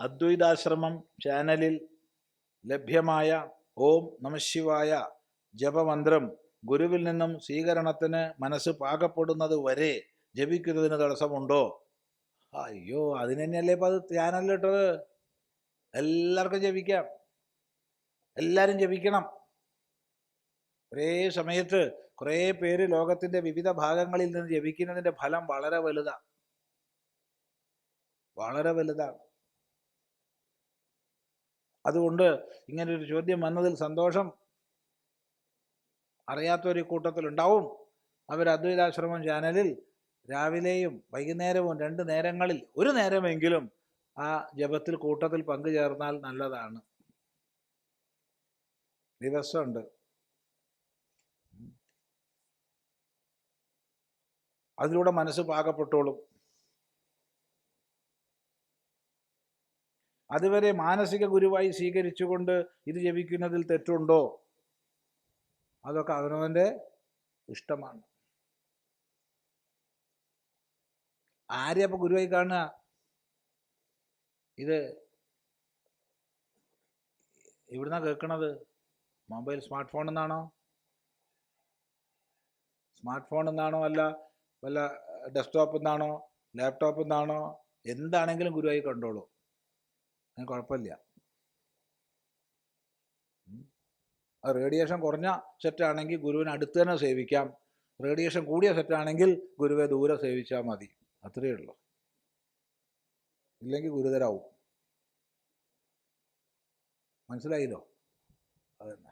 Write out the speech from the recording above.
അദ്വൈതാശ്രമം ചാനലിൽ ലഭ്യമായ ഓം നമശിവായ ജപമന്ത്രം ഗുരുവിൽ നിന്നും സ്വീകരണത്തിന് മനസ്സ് പാകപ്പെടുന്നത് വരെ ജപിക്കുന്നതിന് തടസ്സമുണ്ടോ? അയ്യോ അതിന് തന്നെയല്ലേ ഇപ്പം അത് ചാനലിലിട്ടത് എല്ലാവർക്കും ജപിക്കാം. എല്ലാവരും ജപിക്കണം. ഒരേ സമയത്ത് കുറേ പേര് ലോകത്തിന്റെ വിവിധ ഭാഗങ്ങളിൽ നിന്ന് ജപിക്കുന്നതിന്റെ ഫലം വളരെ വലുതാണ് വളരെ വലുതാണ് അതുകൊണ്ട് ഇങ്ങനൊരു ചോദ്യം വന്നതിൽ സന്തോഷം. അറിയാത്തൊരു കൂട്ടത്തിലുണ്ടാവും. അവർ അദ്വൈതാശ്രമം ചാനലിൽ രാവിലെയും വൈകുന്നേരവും രണ്ട് നേരങ്ങളിൽ ഒരു നേരമെങ്കിലും ആ ജപത്തിൽ കൂട്ടത്തിൽ പങ്കുചേർന്നാൽ നല്ലതാണ്. ദിവസമുണ്ട്. അതിലൂടെ മനസ്സ് പാകപ്പെട്ടോളും. അതുവരെ മാനസിക ഗുരുവായി സ്വീകരിച്ചുകൊണ്ട് ഇത് ജപിക്കുന്നതിൽ തെറ്റുണ്ടോ? അതൊക്കെ അവനവന്റെ ഇഷ്ടമാണ്. ആരെ അപ്പൊ ഗുരുവായി കാണുക. ഇത് എവിടുന്നാ കേൾക്കണത്? മൊബൈൽ സ്മാർട്ട് ഫോൺ എന്നാണോ? സ്മാർട്ട് ഫോൺ എന്നാണോ അല്ല വല്ല ഡെസ്ക്ടോപ്പ് എന്നാണോ ലാപ്ടോപ്പ് എന്നാണോ? എന്താണെങ്കിലും ഗുരുവായി കണ്ടോളൂ. അതിന് കുഴപ്പമില്ല. അത് റേഡിയേഷൻ കുറഞ്ഞ സെറ്റാണെങ്കിൽ ഗുരുവിനെ അടുത്ത് തന്നെ സേവിക്കാം. റേഡിയേഷൻ കൂടിയ സെറ്റാണെങ്കിൽ ഗുരുവെ ദൂരെ സേവിച്ചാൽ മതി. അത്രയേ ഉള്ളൂ. ഇല്ലെങ്കിൽ ഗുരുതരാവും. മനസ്സിലായില്ലോ? അതന്നെ